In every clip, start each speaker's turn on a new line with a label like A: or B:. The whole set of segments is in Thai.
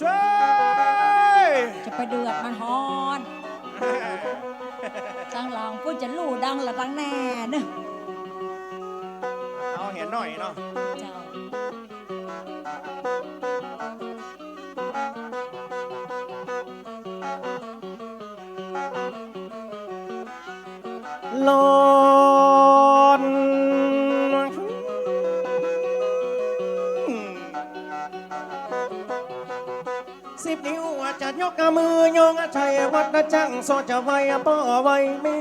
A: ช่วย
B: จะไปเดือดมันฮอนตั้งหลังพูดจะลู่ดังละตั้งแน่เนอะ
A: เอาเห็นหน่อยเนาะ
B: เจ้า
A: ล กมือยงชัยวัดนะจังโซจะไว้ป้อไว้แม่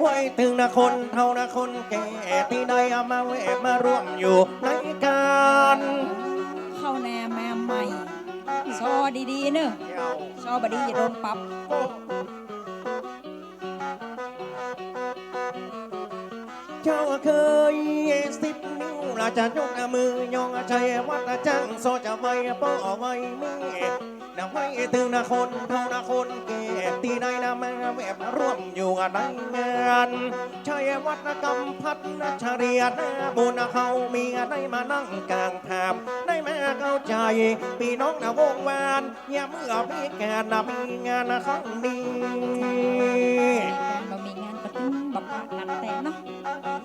A: ไว้ถึงนะคนเท่านะคนแก่ที่ใดเอามาแวะมาร่วมอยู่ในการ
B: เข้าแน่แม่ใหม่ซอดีๆเนอะ
A: เดี๋ยว
B: ซอบดีอย่าโดนปรับ
A: โอ้เจ้าเคยสิบนิ้วเราจะยกมือยองชัยวัดนะจังโซจะไว้ป้อไว้แม่ นะไว้ถึงนะคนเท่านะคนแก่ที่ใดนะมาแวะมาร่วมอยู่ในงานชัยวัฒกรรมพัฒนาชเรียนบุญเขามีได้มานั่งกลางภาพได้มาเข้าใจพี่น้องนะวงวานอย่าเมื่อมีแกนะมีงานนะครั้งนี้
B: การบ่มีงานกระตุ้นบักปะนักแต่เนาะ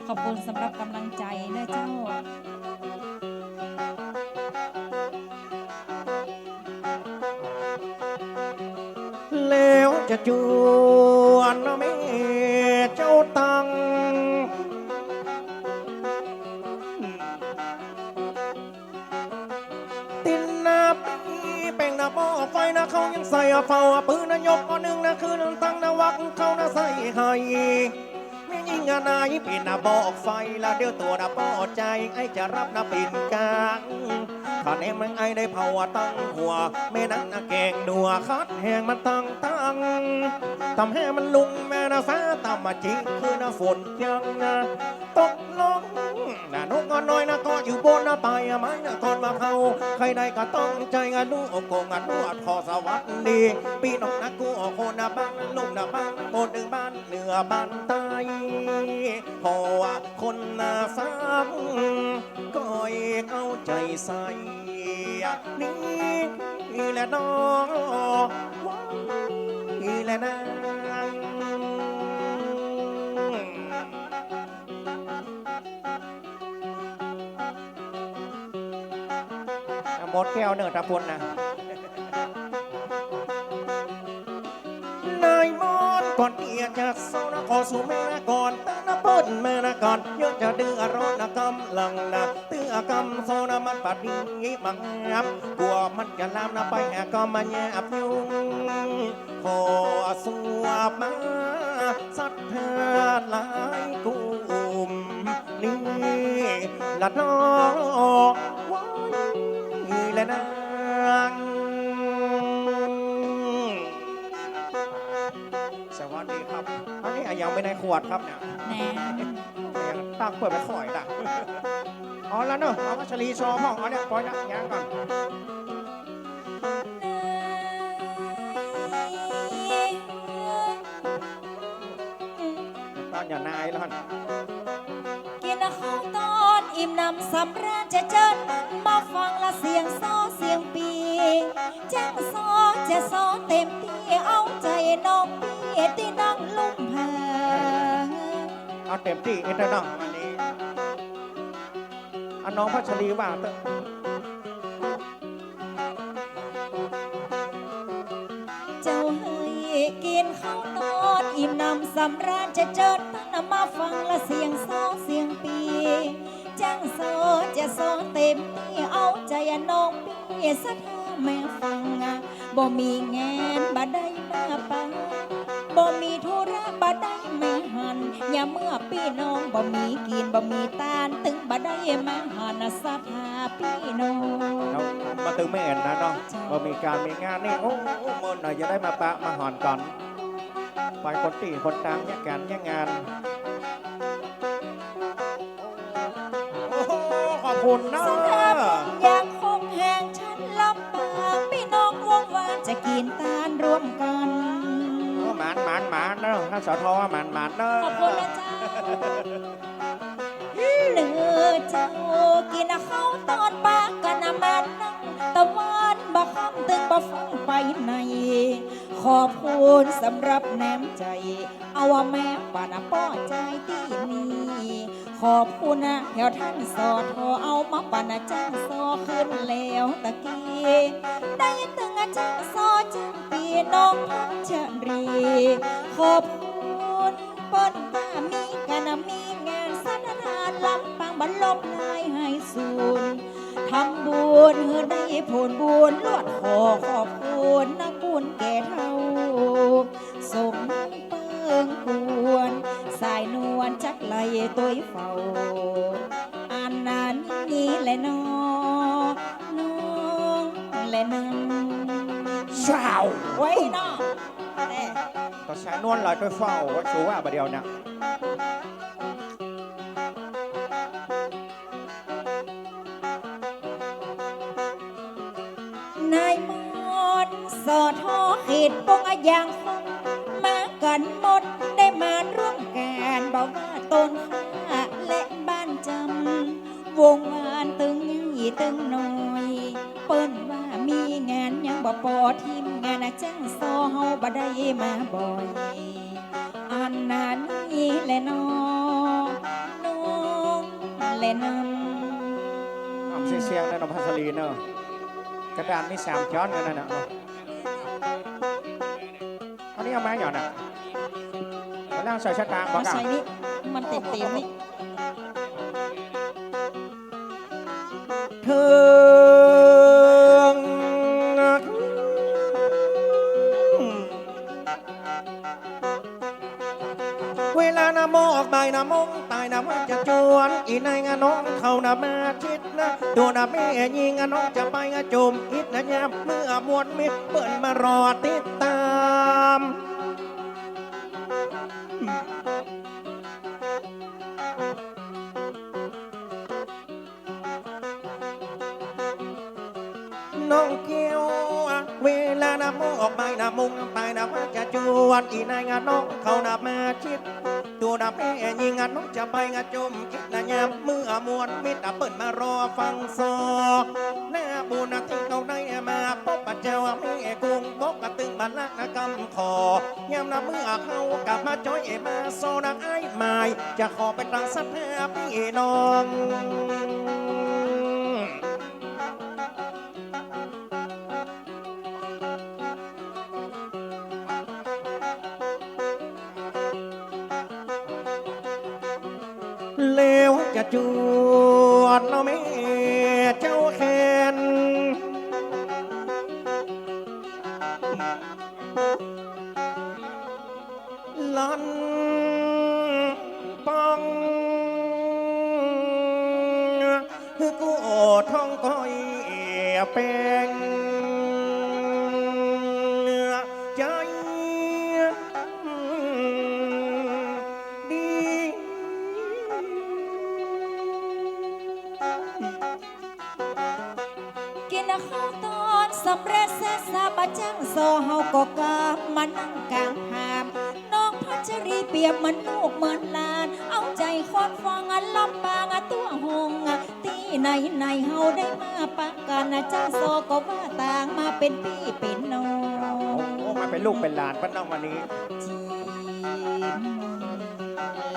B: ขอบคุณสำหรับกำลังใจนะเจ้า
A: จวนนะแม่เจ้าตัง ตินนาปีเป่งนาบ่อไฟนะเขายังใส่เฝ้าปืนนะยกอันหนึ่งนะคืนตั้งนะวักเขานะใส่ให้ไม่ยิงนายปีนะบอกไฟละเดี๋ยวตัวนะบ่อใจไอ้จะรับนะปินกลางข้าแนมมันไอ้ได้เผาตั้งหัวแม่นังนะแกงดัวคัดแหงมันตั้งตั้ งทำให้มันลุงแม่นะฟ้าตามมาจริงคือนะฝนยังนะตกลงนะนกก็น้อยนะก็อยู่บนนะไปอะไม้นะก่อนมาเขาใครได้ก็ต้องใจงานดูโอกงานดูอัดพอสวัสดีปีน้องนะกูออกคนนะบ้านลุงนะบ้านบนหนึ่งบ้านเหนือบ้านใต้พราะว่าคนนาฟังก็เอกเอาใจใส่นี่แหละน้อง นะนางหมดแก้วเนิร์ตะพลนะนายมอนก่อนที่จะเศร้านะขอสู่แม่นะก่อนตั้งนะเปิ้นแม่นะก่อนเยอะจะดื้อร้อนนะกำลังนะต กำโซนมันปัดดีมังงับกลัวมันจะลามนะไปหาก็มาแยบยุงขอสวบมาสัทธาหลายกลุ่มนี่ละน้องว้ายนี่และนางสวัสดีครับ อันนี้ยังไม่ในขวดครับเนี่ยตั้งเปิดไปข่อยด่ะ อ๋อแล้วเนอะเอาวัชรีโชว์ห้องเอาเนี่ยปล่อยนะยางก่อนตอนอย่านายแล้วฮะ
B: กินข้าวตอนอิ่มนำสำราญจะเจิดมาฟังละเสียงซอเสียงปีแจ้งซอจะซอเต็มที่เอาใจน้องพี่ที่นั่งลุ่มเพง
A: เอาเต็มที่เอ็นเตอร์น้อง อันนี้อันน้องพัชรีว่าเตอะ
B: เจ้าเฮ้ยกินข้าวนอนอิ่มหนำสำราญจะเจิดตั้งนำมาฟังละเสียงซอเสียงปีจ้างโซจะโซเต็มที่เอาใจน้องพี่สัทธาแม่ฟังอะบ่มีงานบ่ได้มาปังบ่มีธุระบ่ได้ไม่ หันอย่าเมื่อพี่น้องบ่มีกินบ่มีตานตึงบ่ได้มาหันสัทธาพี่น้อง
A: เรามาตึงไม่เห็นนะเนาะว่ามีการมีงานนี่โอ้โหมื่อหน่อยจะได้มาปะมาหอนก่อนไปคนตีคนตามแยกกันแยกงานโอ้โหขอบคุณนะ
B: สภาพอยากคงแห่งฉันลำบากพี่น้องวงวานจะกินตาลร่วมกัน
A: โอ้ห มันมันมันเด้อข้าสอทอมันมันเด้ะ
B: ขอบคุณนะเจ้าเหลือเจ้ากินข้าวตอนปากกันนะมันตะวันบ่คำตึงบ่ฟังไปใน ขอบคุณสำหรับแนมใจ เอาว่าแม่ปานป้อใจ ขอบคุณนะแถวท่านสอทอเอามาป่นจ้างซอขึ้นแล้วตะกี้ได้ตึงจารย์ซอจังปีน้องพัชรี ขอบคุณเปิ้นป้ามีกันมีงานสนทานลำปังบันลบลายให้สูนทำบุญเฮือได้ผลบุญลวดขอขอบคุณนักบุญแก่เท่าสมายนวลจักไหลตัวเฝ้าอันนั้นนี่แหละน้องน้องและนัง
A: ชาว
B: ไว้น้องแต่
A: ก็ใช้นวลลอยไปเฝ้าว่าชูว่าประเดี๋ยวนี่ย
B: นายมอนสอทอขีดปงอะยางคงมากันหมด บอกว่าตนข้าและบ้านจำ วงงานตึงยี่ตึงหน่อย เปิ้นว่ามีงานยังบ่ปอทีมงานอะจ้างซอเฮาบ่ได้มาบ่อยอันนั้นนี่แหละน้องน้องและนำ
A: ทำเสียงๆนะน้องพัสลีเนอะกระดานมีสามช้อนกันนั่นน่ะอันนี้เอาม้หย่อนอะ มาล่างใส่ชะตางบอก
B: มา
A: กัน
B: ใส่นี่มันเต็มเต็มๆนี่
A: เถิงเวลานะโมออกใบนะมงตายนะมันจะจวน อีนายงะน้องเขานะมาชิดนะตัวนะแม่ยิงอะน้องจะไปงะจุ่มอิดนะยามเมื่อมวลมิตรเปิดมารอติดตาม น้องเกี้ยวเวลาน้ำมูกออกไปน้ำมุงไปน้ำมันจะจวนอีนายงานน้องเขานับมาชิดตัวนับแม่ยิงงานน้องจะไปงานจมคิดนะยามเมื่อมวนมิตรเปิดมารอฟังซอหน้าบุญที่เขาได้มาพบปะเจ้าแม่กุ้งบกกะตึงบันลักนะกำคอยามน้ำเมื่อเขากลับมาจ้อยมาโซนักไอ้ไม้จะขอไปตั้งสักแาพี่น้องเลวจะจวดเนาะแม่เจ้าแค ลูกเห
B: มือนหลาน เอาใจคนฟังอันลำบางอะตัวหงอะตีไหนไหนเฮาได้มาปะกันนะจ้าซอก็ว่าต่างมาเป็นพี่เป็นน้อ
A: โอ้
B: ง
A: โหมาเป็นลูกเป็นหลานป้าน้องวันนี้
B: จี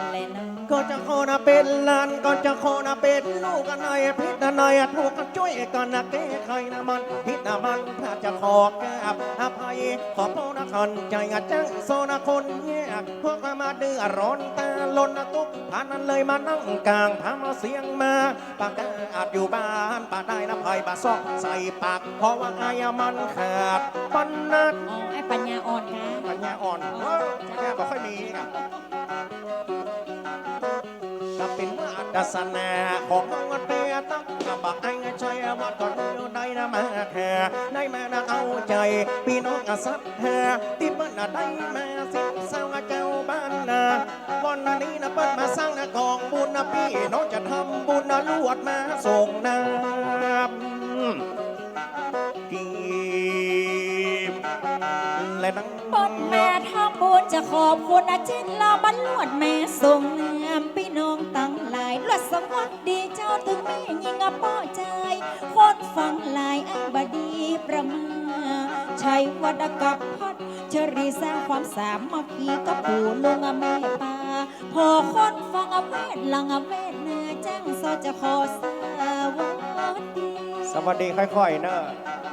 B: มและน้อง
A: ก็จะขอนะเป็นหลานก็จะขอนะเป็นลูกกันหน่อยพิษนะหน่อยถูกกันช่วยกันนะแก้ไขนะมันพิษนะมันถ้าจะขอแก้อภัยขอโทษนะคันใจอะจังโซนะคนแยกพวกมาเดือดร้อนตาลนนะทุกผ่านนั้นเลยมานั่งกลางพามาเสียงมาปากกาอาจอยู่บ้านปากได้นะภัยปากซอกใส่ปากเพราะว่าอายมันขาดปันนัด
B: อ๋อไอ้ปัญญาอ่อนค่ะ
A: ปัญญาอ่อนเออแค่บอกค่อยมีครับ ถ้าเป็นว่าดัสนาของน้องเปียตั้งกับบักไอ้ใจวัดก่อนอยู่ได้นะมาแค่ได้มานะเอาใจพี่น้องอสัตแห่ที่เปิ้นน่ะได้มาสิเศร้าเจ้าบ้านนะวันนี้นะเปิ้นมาสร้างนะกองบุญนะพี่น้องจะทำบุญนะลวดมาส่งน้ำ และนัง
B: ปนแม่ทำบุญจะขอบคุณอาจินลาบรรลวดแม่ส่งงามพี่น้องตั้งหลายลวดสมวัสดีเจ้าถึงแม่ยิงอป้อใจ คนฟังหลายไอ้บดีประมาชัยวัดกับพัดเชรีสร้างความสามัคคีกับปู่ลุงแม่ป้าพอคนฟังอเวทหลังอเวทเนื้อแจ้งซอจะขอสวัสดี
A: สวัสดีค่อยๆเนอะ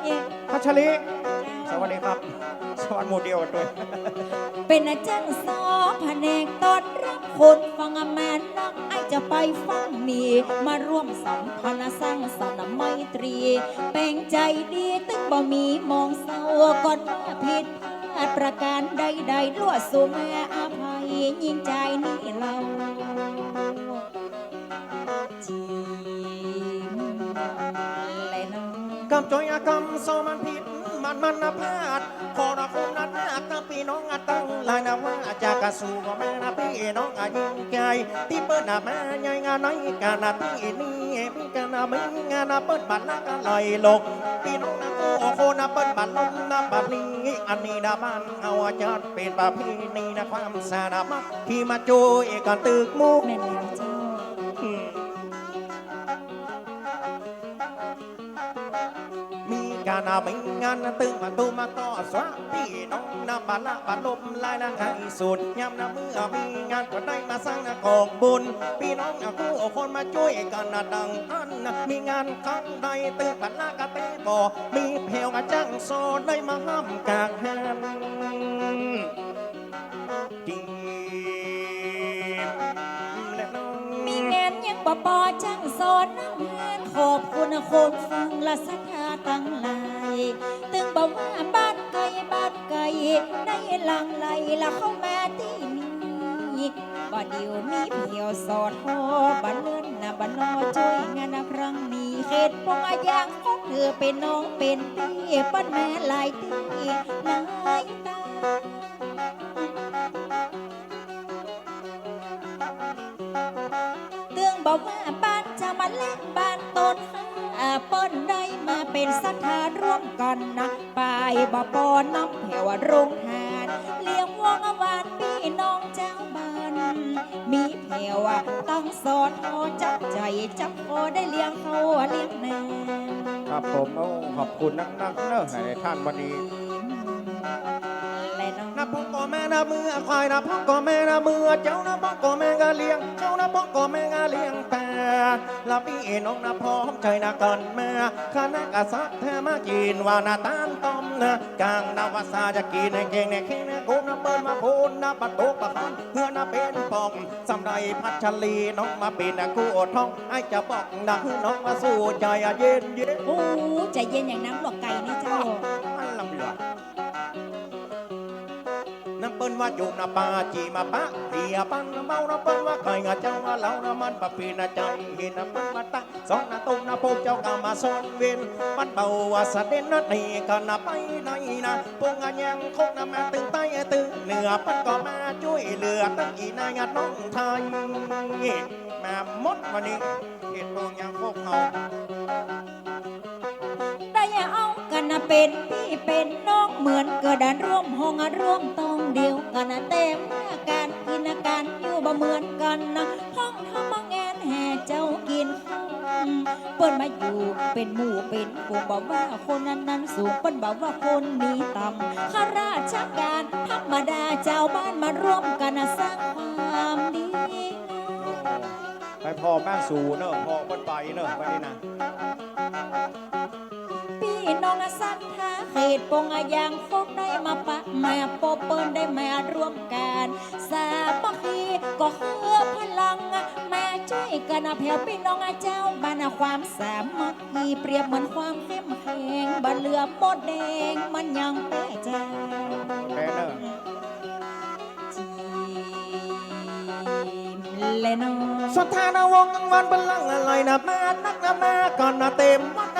B: เอ๊ะ
A: พัชริ สวัสดีครับสวัสดีหมู่เดียวกันด้วย
B: เป็นอาจารย์สอแผนกตอนรับคนฟังอาแมนนักไอจะไปฟังนี่มาร่วมสัมพันธ์สร้างสรรค์ไมตรี แป่งใจดีตึงบ่มีมองเศร้าก่อนว่าผิดพลาดประการใดๆลวดสู่แม่อภัยยิ่งใจนี่เราจีมและน้อง
A: กำจอยกำโซมันผิด มันมันนะพลาดพอเราคงนั้นนะกับพี่น้องอะตั้งลายนะว่าจากกระสูก็แม่นะพี่น้องอะยิ่งใจที่เปิ้นอะแม่ใหญ่งานน้อยกันนะที่นี่พี่กันนะไม่งานนะเปิ้นบัตรนะกันลอยลงพี่น้องนะกูโอ้โคนะเปิ้นบัตรลงนะบัตรนี้อันนี้นะบ้านเอาจัดเป็นประเพณีนะความสานะมักที่มาโจยกันตึกมุก
B: แม่แล้วเจ้า
A: กานามีงานตึงมาตูมาต่อสวะพี่น้องนาบาละบาลมลายนะให้สุดยำนะเมื่อมีงานก็ได้มาสร้างกองบุญพี่น้องนะกู้คนมาช่วยกันนะดังอันมีงานครั้งใดตึงบาละกะเตบอมีเพลกะจังโซได้มาห้ามกากแฮนจีมีงา
B: นยังบ่ปอจังสอนนั่งงานขอบคุณคนฟังละศรัทธา ตั้งหลายตึงบอกว่าบ้านไกลบ้านไกลได้หลังไหลละเข้ามาที่นี่บ่เดียวนี้เพียวสอดทอบันเลื่อนนะบันนอช่วยงานนะครั้งนี้เขตปงอาญางของเธอเป็นน้องเป็นพี่ปั้นแม่หลายที่หลายตาเรื่องบอกว่าบ้านจะมาเล่นบ้านต้นอาป้นได้ เป็นสัทธาร่วมกันนะไปบ่ปอน้ำแถวโรงทานเลี้ยงวัวงวานพี่น้องเจ้าบ้านมีแถวอะตั้งสอนพอจับใจจับพอได้เลี้ยงเขาเลี้ยงแน
A: ครับผมโอ้ขอบคุณนักนักๆเนอะให้ท่านวันนี้
B: และน้อง
A: นะพ่อก็แม่นะมือควายนะพ่อก็แม่นะมือเจ้านะพ่อก็แม่ก็เลี้ยงเจ้านะพ่อก็แม่ก็เลี้ยงแต่ ละพี่น้องนะพร้อมใจนะกันแม่คณะกษัตริย์แท้มากินว่านาตานต้มนะกลางนาวาสาจะกินในเก่งในเข่งในโกนะเปิ้นมาพูนนะปัดโตกประคันเพื่อนะเป็นปอมสำไรพัชรีน้องมาเป็นนะกู้อดท้องไอ้จะบอกนะน้องมาสู้ใจเย็นเย็น
B: โอ้ใจเย็นอย่างน้ำหลวกไก่นี่เจ้า
A: ปิ้นว่าอยู่นะปาจีมาปะเดียปันเมานะเปิ้นว่าไก่งาเจ้าว่าเหล่านะมันปะปีนะใจเห็นนะเปิ้นมาตะสองนะตุ้งนะพวกเจ้ากามาซ่อนเวนมันเบาว่าสะเด็นนะนี่กันนะไปไหนนะพวกงานยังคงนะมาตึงใต้ตึงเหนือปันก็มาช่วยเหลือตั้งอีนายน้องไทยมาหมดวันนี้เหตุพวกยังพวกเขา
B: ได้เอากันนะเป็นพี่เป็นน้องเหมือนเกิดดันร่วมห้องร่วมตอ เดียวกันนะเต็มการกินอาการอยู่บ่เหมือนกันนะห้องทำมาแงนแห่เจ้ากินเปิ้นมาอยู่เป็นหมู่เป็นกลุ่มบอกว่าคนนั้นนั้นสูงเปิ้นบอกว่าคนนี้ต่ำข้าราชการธรรมดาเจ้าบ้านมาร่วมกันนะสร้างความดี
A: ไปพ่อแม่สูเนอะพ่อเปิ้นไปเนอะไปนี่นะ
B: น้องสัทธาเขตปงอายังพวกได้มาปะมาปอเปิ้นได้มาร่วมกันสามัคคีก็คือพลังมาช่วยกันนะแผ่วพี่น้องเจ้าบ้านความสามัคคีเปรียบเหมือนความเข้มแข็งบะเหลือหมดแดงมันยังแป้ใจ
A: แม่เนอะ
B: จีมเลนอ
A: สุดท้ายนะวงวันบัลลังก์อะไรนะมานักนะมาก่อนนะเต็มวัด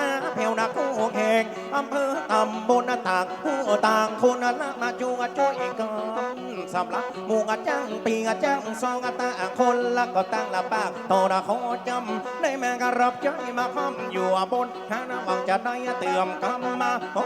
A: มาเพียวนะคู่แข่งอำเภอตำบลนต่างผู้ต่างคนละมาจูงช่วยกันสำหรับหมู่กะจังปีกะจังสองกะตาคนละก็ตั้งละปากโตนะขอจำได้แม่กะรับใจมาคำอยู่บนหานหวังจะได้เติมกำมาโอ้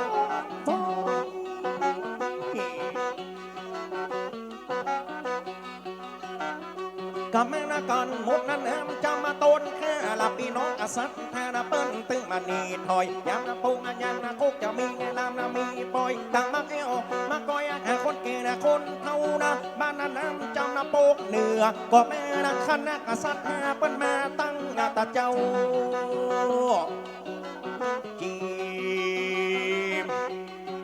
A: กับแม่นากันหมดนั้นแหมจะมาต้นแค่ละพี่น้องกษัตริย์แทนเปิ ตึงมานีถอยยามนาปูงยามนาคุกจะมีไงลามนามีปอยตั้งมาแก้วมาก้อยหาคนเกณฑ์คนเท่านะบ้านนั้นน้ำจำนาโปกเหนือก็แม่นะคณะกษัตริย์หาเปิ้นมาตั้งงาตาเจ้าจีบ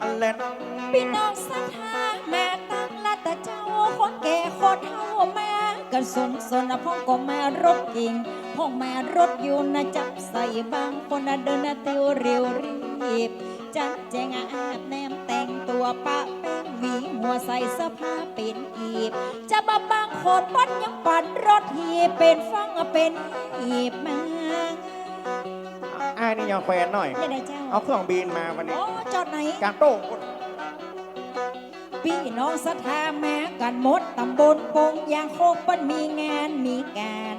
A: อันแลน้อง
B: พี่น้องศรัทธาแม่ตั้งละต่เจ้าคนแก่คนเฒ่าแม่ กันสนสนนะพ่องก็แม่รถกิ่งพ่องแม่รถอยู่นะจับใส่บางคนนะเดินนะเตียวเรียวรีบจัดแจงอาบแนมแต่งตัวปะแป้งหวีหัวใส่เสื้อผ้าเป็นอีบ จะมาบางคนปัดยังปัดรถหีบเป็นฟังเป็นหีบมา
A: ไอ้ายนี่ยังแควนหน่อย
B: ไม่ได้เจ้า
A: เอาเครื่องบินมาวันนี้
B: โอ้จอดไหน
A: การโต้ง
B: พี่น้องศรัทธาแม้กันหมดตำบลปงยางโคกปันมีงานมีการ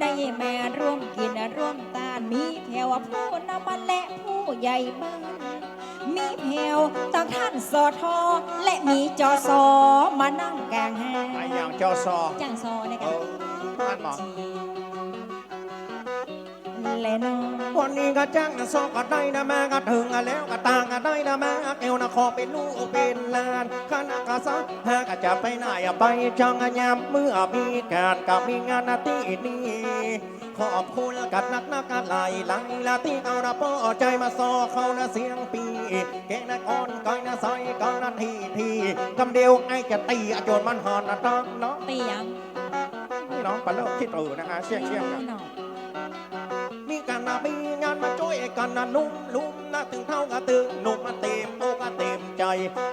B: ได้แม่ร่วมกินร่วมตานมีแผ่วผู้นำมาและผู้ใหญ่บ้านมีแผ่วตั้งท่านสอทอและมีจอสอมานั่งกลางหา
A: ไอ้อย่างจอซอ
B: จ้างซอใน
A: เอ
B: กัน
A: อท่านหมอ
B: และน้อง
A: วันนี้ก็จ้างนะซอก็ได้นะมาก็ถึงอะแล้วก็ตางก็ได้นะมาเอวนะขอเป็นลูกเป็นหลานคณะกษัตริย์หาก็จะไปไหนอะไปจังอะยามเมื่อมีการกับมีงานนาที่นี้ขอบคุณกับนักนักกันไหลไหลละที่เอานะป้อใจมาซอเขานะเสียงปีเก่งนะก้อนก้อยนะซอยก้อนนะทีทีคำเดียวไอ้จะตีอะโจนมันหอนนะตั้งเนาะ
B: เตียง
A: นี่น้องปลาเลิกคิดเออนะคะเชี่ยงเชี่ยงกัน
B: น้อง
A: มีกั นะมีงานมาช่วยกันนะนุ่มลุ่มนะถึงเท่ากับตึงหนุ่มมาเต็มโอกาเต็มใจ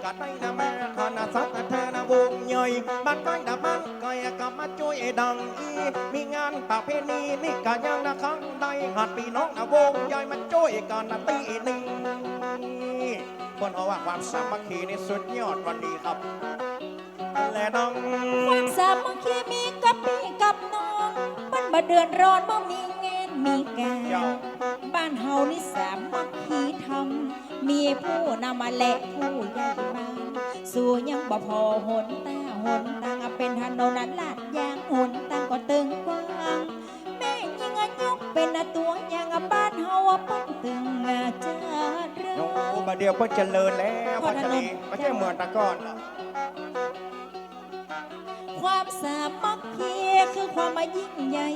A: กัได้นะแม่คณะสัตว์แท้นะวงใหญ่บ้านใกล้นะบ้านไกลกลับมาช่วยดังอีมีงานประเพณีนี่ก็ยังนะครั้งใดหัดพี่น้องนะวงใหญ่มาช่วยกันนะตีนี้คนเอาว่าความสามัคคีนี่สุดยอดวันนี้ครับและน้อง
B: ความสามัคคีมีกับพี่กับน้อง มันมาเดือดร้อนบ่มีเงิน มีกา
A: เจ้า
B: รบ้านเฮานี่สามัคคีทำมีผู้นำมาและผู้ใหญ่บ้านสู่ยังบ่พอหนตาหนตางเป็นถนนนั้นลาดยางหนตางก็ตึงกว้างแม่ยิงอันยกเป็นอะตัวอย่างอะบ้านเฮาอะปั้นตึงอาจาเรื
A: โอ้
B: อ
A: บาเดียวก็เจริญแล้ว
B: พ
A: พั
B: อ
A: ช
B: ถนน
A: รีไม่ใช่เหมือนแตะก่อนหรอก
B: ความสามัคคีคือความมายิ่งใหญ่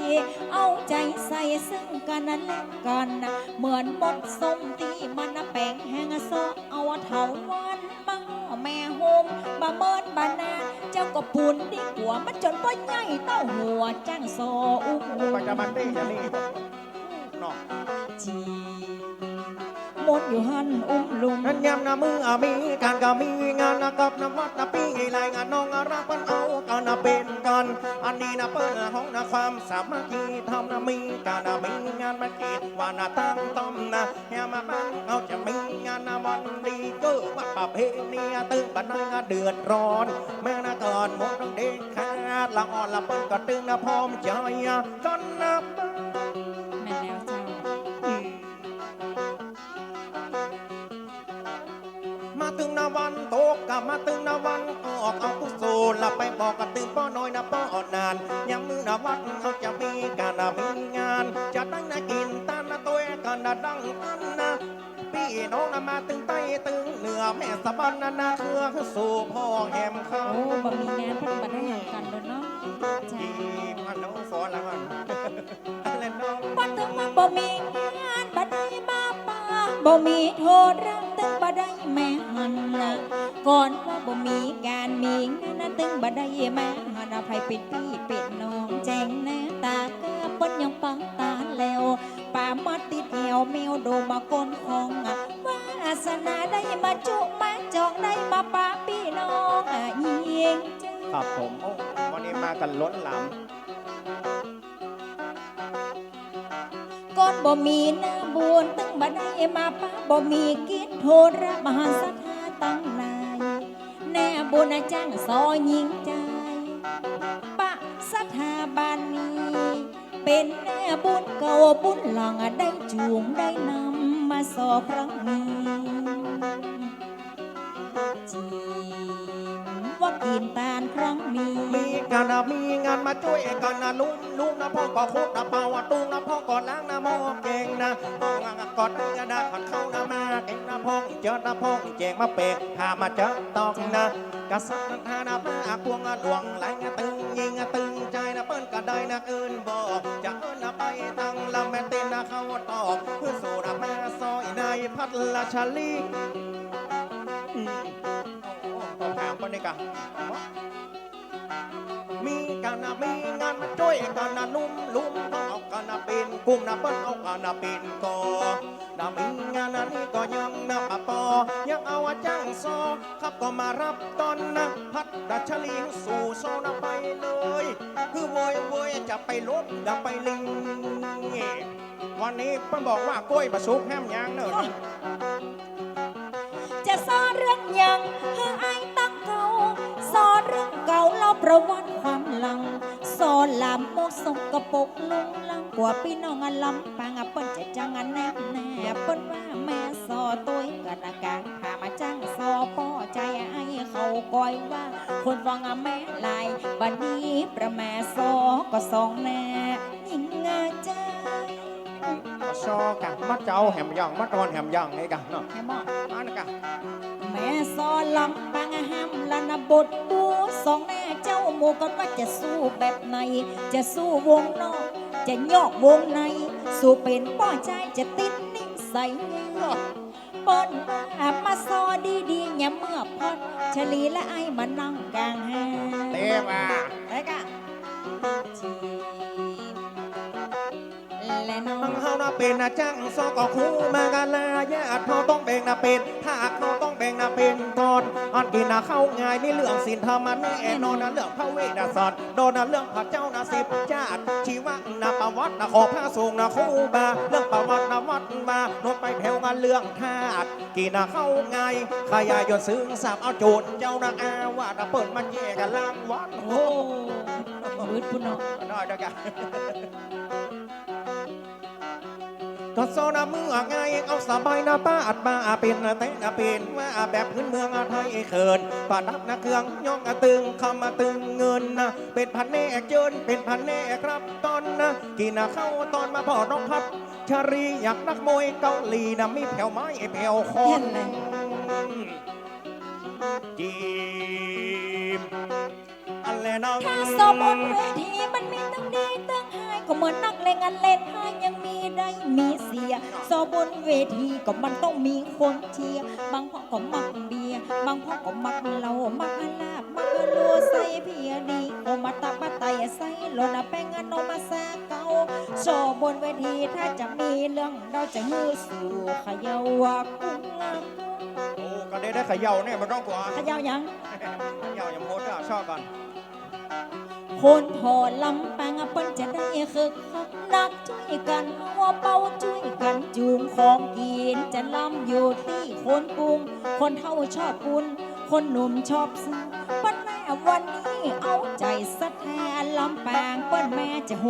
B: เอาใจใส่ซึ่งกันและกันนะเหมือนมดส้มตีมันนะแป้งแห้งโซเอาเถาวันมาห่อแม่โฮมบะเมินบานาเจ้าก็ปูนดีกว่ามันจนป้ใหญ่เต้าหัวจ้างโซอุ้ม
A: ปัจจุบันนี้อย่างนี้เนาะ
B: จี มดอยู่หันอุ้มลุง
A: นั้นยำนะมืออามีการก็มีงานนะกับนวัดนะปีไรายงานน้องอารักเปิ้นเอากันนะเป็นกัน อันนี้นะเปิ้นห้องนะความสามัคคีทำนะมีการนะมีงานมากีดว่านะตั้งต้อมนะแฮมาบ้านเอาจะมีงานนะวันดีก็ว่าประเพณีตึงบันนาเดือดร้อนแม่นะก่อนหมดต้องเด็กขาดละอ่อนละเปิ้นก็ตึงนะพร้อมใจกันนะ
B: แม่นแล้
A: นาวันตกกลับมาถึงนาวันออกเอากุศลละไปบอกกับตึงป้อน้อยนะป้อนานยังมือนาวันเขาจะมีการนะมีงาน จะตั้งนะกินตานนะตัวกันนะดังอันนะพี่น้องนะมาตึงใต้ตึงเหนือแม่สะบันนะนะเครือสู่พ่อแหมเขา
B: โอ้บ่มีงานเพันบันได้อย่างกันเลยเนาะจ้า
A: จีมันน้องฟอนละมันอะไรน้อง
B: ปันถึงมันบ่มีงานบัดได้มาป่าบ่มีโทษรังตึงบ่ได้ แม่หันนะก่อนว่าบ่มีการมีงานนะตึงบ่ได้แม่หันอภัยเป็นพี่เป็นน้องแจ้งแน่ตากะเปิ้นยังปังตาแล้วป่ามาติดแถวแมวโดมากนของวาสนาได้มาจุมาจองได้มาป้าพี่น้องอะยิงจ้า
A: ครับผมวันนี้มากันล้นหลาม
B: บ่มีหน้าบุญตั้งบัดได้มาป้าบ่มีกิจโทรมหาศรัทธาตั้งนายแน่บุญจ้างซอยยิงใจปะสถาบันนี้เป็นแน่บุญเก่าบุญหลังได้จูงได้นำมาสอครั้งนี้ กีกินตาลครั้งนี้
A: มีกันนะมีงานมาช่วยกันนะลุงลุงนะพ่อก็คุกนะเป่าอะตุ้งนะพ่อก็ล้างนะหม้อเก่งนะพ่องานกอดกระดาษขัดเข้านะมาเก่งนะพ่องเจอนะพ่องเจงมาเปะพามาเจอตอกนะกระสับทานะมาพวงอะดวงไหลตึงยิงตึงใจนะเปิ้นก็ได้นะเอินบอกจะเอินนะไปตั้งละแม่เต้นนะเข้าตอกเพื่อสู่นะมาซอยในพัดละชลี คนนี้กันมีกันนะมีงานมาช่วยกันนะนุ่มลุมต้องเอากันนะเป็นกุ้งนะเปิ้ลเอากันนะเป็นกอนะมีงานนะนี่ก็ยังนะปะปอยังเอาอาจ้างซอครับก็มารับตอนนะพัดดัชลีสู่โซนะไปเลย คือโวยโวยจะไปลบจะไปลิงวันนี้เปิ้ลบอกว่ากล้วยประสุกแฮมยางเนอะ
B: จะสอนเรื่องยังให้ไอามโมกสกกระปรกลุงลังกว่าพี่น้องอะลำปางอะเปิ้นจะจังอะแนบแนบเปิ้นว่าแม่สอตัวกันอากางพามาจ้างสอป้อใจไอ้เขาก้อยว่า คนฟังอะแม่ลายบัดนี้ประแม่สอก็สองแน่ยิ่งงาจ้า
A: ซอกันมาเจ้าแฮมยองมาตอนแฮมยองนี่กันเนาะ
B: แค่บอก
A: อันนนกัน
B: แม่สอนลำปังห้ำละนะบทบูสองแม่เจ้าหมูกันว่าจะสู้แบบไหน จะสู้วงนอก จะยอกวงใน สู้เป็นป้อใจจะติดนิสัยเปิ้นว่ามาซอดีดีๆอย่าเมื่อพอดชลีและไอ้มานั่งกลางหา
A: เต้มา
B: ได้กะจี และน้อ
A: ทั้
B: ง
A: งเฮานะเป็นนะจังซอกก็คู่มากันลาญาติเขาต้องแบ่งนะเป็น ถ้าเขาต้องแบ่งนะเป็นก่อนอันกินนะเข้าง่ายนี่เรื่องสินธรรมะแน่นอนนะเรื่องพระเวทนะสอนโดนนะเรื่องพระเจ้านะสิบชาติชีวะนะประวัตินะขอพระทรงนะคู่บาเรื่องประวัตินะวัดมาโนดไปแผ่วกันเรื่องธาตุกินนะเข้าง่ายขยายยศซึ้งสาบเอาโจรเจ้านะอาวานะเปิดมันแย่กันล่างวัด
B: โอ้มืดพุ่นเนาะ
A: น้อยเด้อกัน ก็โซนามือไงเอาสบายนาป้าอัดมาเป็นแต่งเป็นว่าแบบพื้นเมืองไทยเขินปาดักนาเครื่องย่องตึงคำมาตึงเงินนะเป็นพันแน่เจินเป็นพันแน่ครับตอนนะกินนะเข้าตอนมาพอน้องพัดชารีอยากนักมวยเกาหลีนะมีแผ่วไม้แผ่วคอนจีมอะไรน้อง
B: ถ้าสอบบนเวทีมันมีตั้งดีตั้งหาย ก็เหมือนนักเลงอันเล่นหายยังมีได้มีเสียสอบบนเวทีก็มันต้องมีคนเชียร์บางพ่อก็มักเบียร์บางพ่อก็มักเหล้ามักอาลาบมักอาลัวใส่เพียดีโอมาตาปาไตใส่โลนาแป้งอนโนมาซาเกาโชว์บนเวทีถ้าจะมีเรื่องเราจะฮือสู่เขยาวากุ้งงาม
A: โอ้ก็ได้ได้เขย่าเนี่ยมันต้องกว่า
B: เขยาวหยัง
A: เขย่าอย่าโพสต์อะชอบก่อน
B: คนพอลำปางอะเปิ้นจะได้คึกคักนักช่วยกันเอาเป่าช่วยกันจูงของกินจะลำอยู่ที่คนกรุง คนเท่าชอบปุนคนหนุ่มชอบซื้อปั้นแม่วันนี้เอาใจสะแทนลำปางเปิ้นแม่จะโห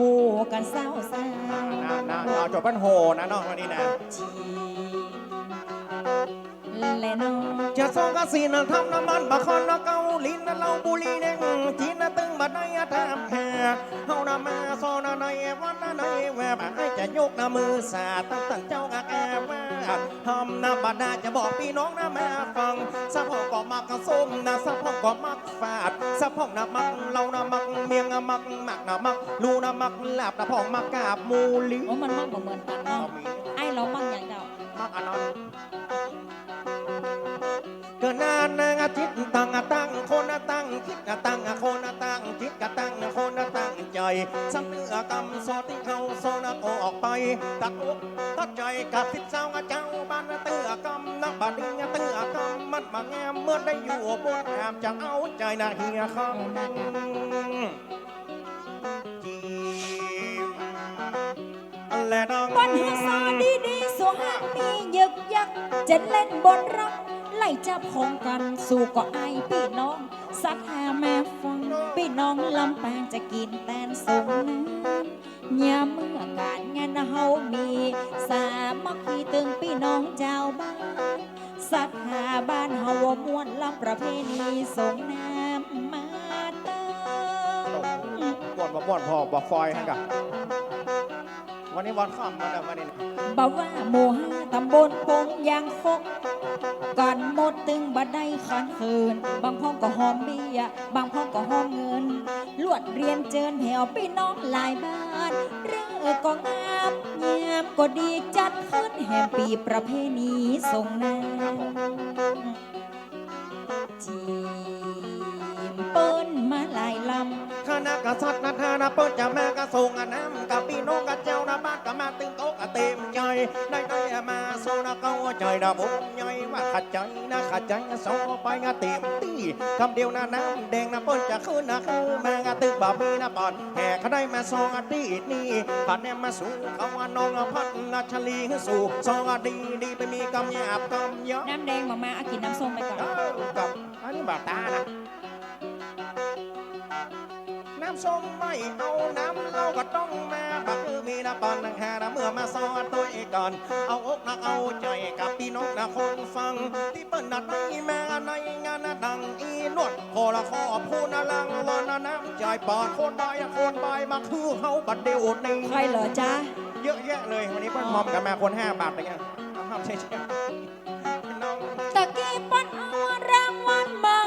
B: กันเศร้าสา
A: นะนะเอาจบปันโหนะน้องวันนี้นะ
B: ชี และน้อง
A: จะส่งกสินทำน้ำมันบะคอนนะเกาลินนะเราบุรีเน่งจีนนะตึงบัดได้อะทำแห่เฮานะมาโซนะในวันนะในแวบไอ้จะยกนะมือสาตั้งตั้งเจ้ากะแอบว่าทำนะบัดได้จะบอกพี่น้องนะมาฟังสะพองก็มักกะส้มนะสะพองก็มักฝาดสะพองนะมักเรานะมักเมียงนะมักหมักนะมักลูนะมักลาบนะพองมักกาบมูลิ
B: โอ้มันมากบ่เหมือนกันเนาะ
A: เอามี
B: ไอ้เรามั่งอย่างเดียว
A: มักอันนั้นเกิดนานนางอาทิตย์ตั้งอตั้งคนตั้งคิดตั้งอะคนตั้งจิตกะตั้งอะคนตั้งใจสำเนือกำสอดที่เขาโซนอะออกไปตักอกตักใจกับทิศเศร้าเจ้าบ้านเตือกำนักบัดนี้เตือกำมันมาแงมเมื่อได้อยู่บนแอมจะเอาใจนะเฮียคำจีและน้อง
B: ปัญหาซาดีดีสวหักมีหยึกยักจะเล่นบนรัก ไหลจะพงกันสู่ก็ไอพี่น้อง สักหาแม่ฟังพี่น้องลำแปงจะกินแตนสูงยามเมื่อการงานเฮามี สามัคคีตึงพี่น้องเจ้าบ้านสักหาบ้านเฮามวนลำประเพณีสงน้ำมาเติมก่
A: อนมาบ่อนพอบ่ฟอยให้กับ วันนี้วันข้ามมาแล้ววันนี้
B: บอกว่าหมู่ห้าตำบลปงยางคกกันหมดตึงบัดได้ขันคืน บางพ้องก็หอมเบียบางพ้องก็หอมเงิน ลวดเรียนเจิญแถวพี่น้องหลายบ้านเรื่องก็งามเงียบก็ดีจัดขึ้นแห่งปีประเพณีทรงน้ำจี
A: กษัตริย์นาธานาเปิดจะแมากระทรงอาน้ำกับพี่น้องกับเจ้านาบ้านกับมาตึงโต๊ะกะเต็มใจได้ได้มาโซนาเก้าใจดาบุญใหญ่ว่าขัดใจนะขัดใจโซไปงาเต็มที่คำเดียวนะน้ำแดงนะเปิ้นจะขึ้นนะคือมากะตึกบ่มีนะปอนแห่เขาได้มาซองอาดีนี่ผ่านแนมมาสู่เขาว่าน้องพัดนาชลีสู่ซองอาดีดีไปมีกำหยาบกำยับ
B: น้ำแดงมามาอากินน้ำส้มไปก่อน
A: กับอันนี้บาตานะ น้ำส้มไม่เอาน้ำเราก็ต้องมาบักคือมีน้ำปอนนังหาน้ำเมื่อมาสอนตัวเองก่อน เอาอกนักเอาใจกับพี่น้องนะคนฟัง ที่เปิ้นนัดในแม่ในงานนะดังอีนวดพอละขอพูดนะลังวันนะน้ำใจปอดคนใบายคนใบายมาคือเขาบัดเดียวนี้
B: ใครเหรอจ๊ะ
A: เยอะแยะเลยวันนี้เปิ้นมอมกันมาคนห้าบาทอะไรเงี้ยเอาห้ามใช่ใช่น้อง
B: ตะกี้ปันเอารางวัลมา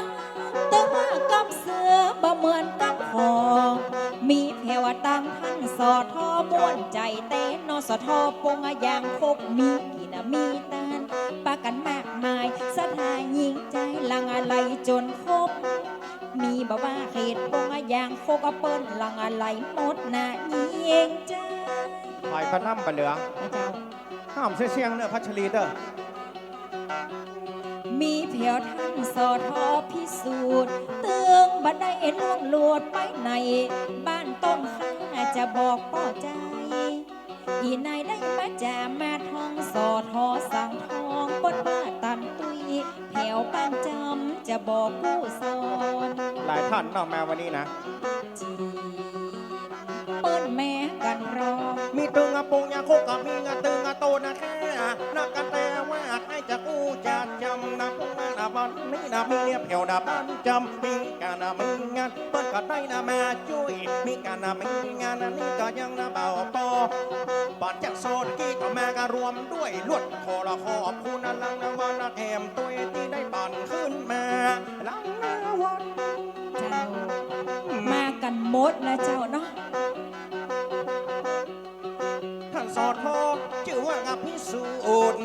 B: แต่ว่ากับเสือบ่เหมือนกับ หอมีแถวตังท่านสอทอม่วนใจเต้นนอสอทอปงอะยางคกมีกินะมีตานปากันมากมายสถานยิงใจลังอะไรจนครบมีบ่ว่าเขตปงอะยางโคกอะเปิ้นลังอะไรหมดหน้ายิงใจ
A: ถอยพระน้ำไปเหลือง
B: นะเจ้า
A: ห้ามเสียงเนื้อพัชรีเด้อ
B: มีเพียวท่านสอทอพิสูจน์เตืองบันไดล่วงลวดไปในบ้านต้นข้าจะบอกป้อใจ อีนายได้มาจามาทองสอทอสั่งทองปดบ้าตันตุยแผ่วบ้านจำจะบอกผู้สอน
A: หลายท่านน้องมาวันนี้นะ
B: จีเปิ้นแม่กันรอ
A: มีตึงอะปงยาโคกับมีงะตึงอะโตนะแค่นักกันแต่ว่า ให้จะกู้จะจำนับงานวันนี้นะมีเพียวดาบ้านจำมีการนะมีงานเปิดก็ได้นะม่ช่วย มีการนะมีงานนี้ก็ยังนะเบาปอบาดจากโซนกี้ก็แม่ก็รวมด้วยลวดคอละขอบคุณลังนวันแถมตัวที่ได้ปั่นขึ้นมาลังนวัน
B: เจ้ามากันมดนะเจ้าเนาะ
A: ท่านสอดทอชื่อว่าอพิสูจน์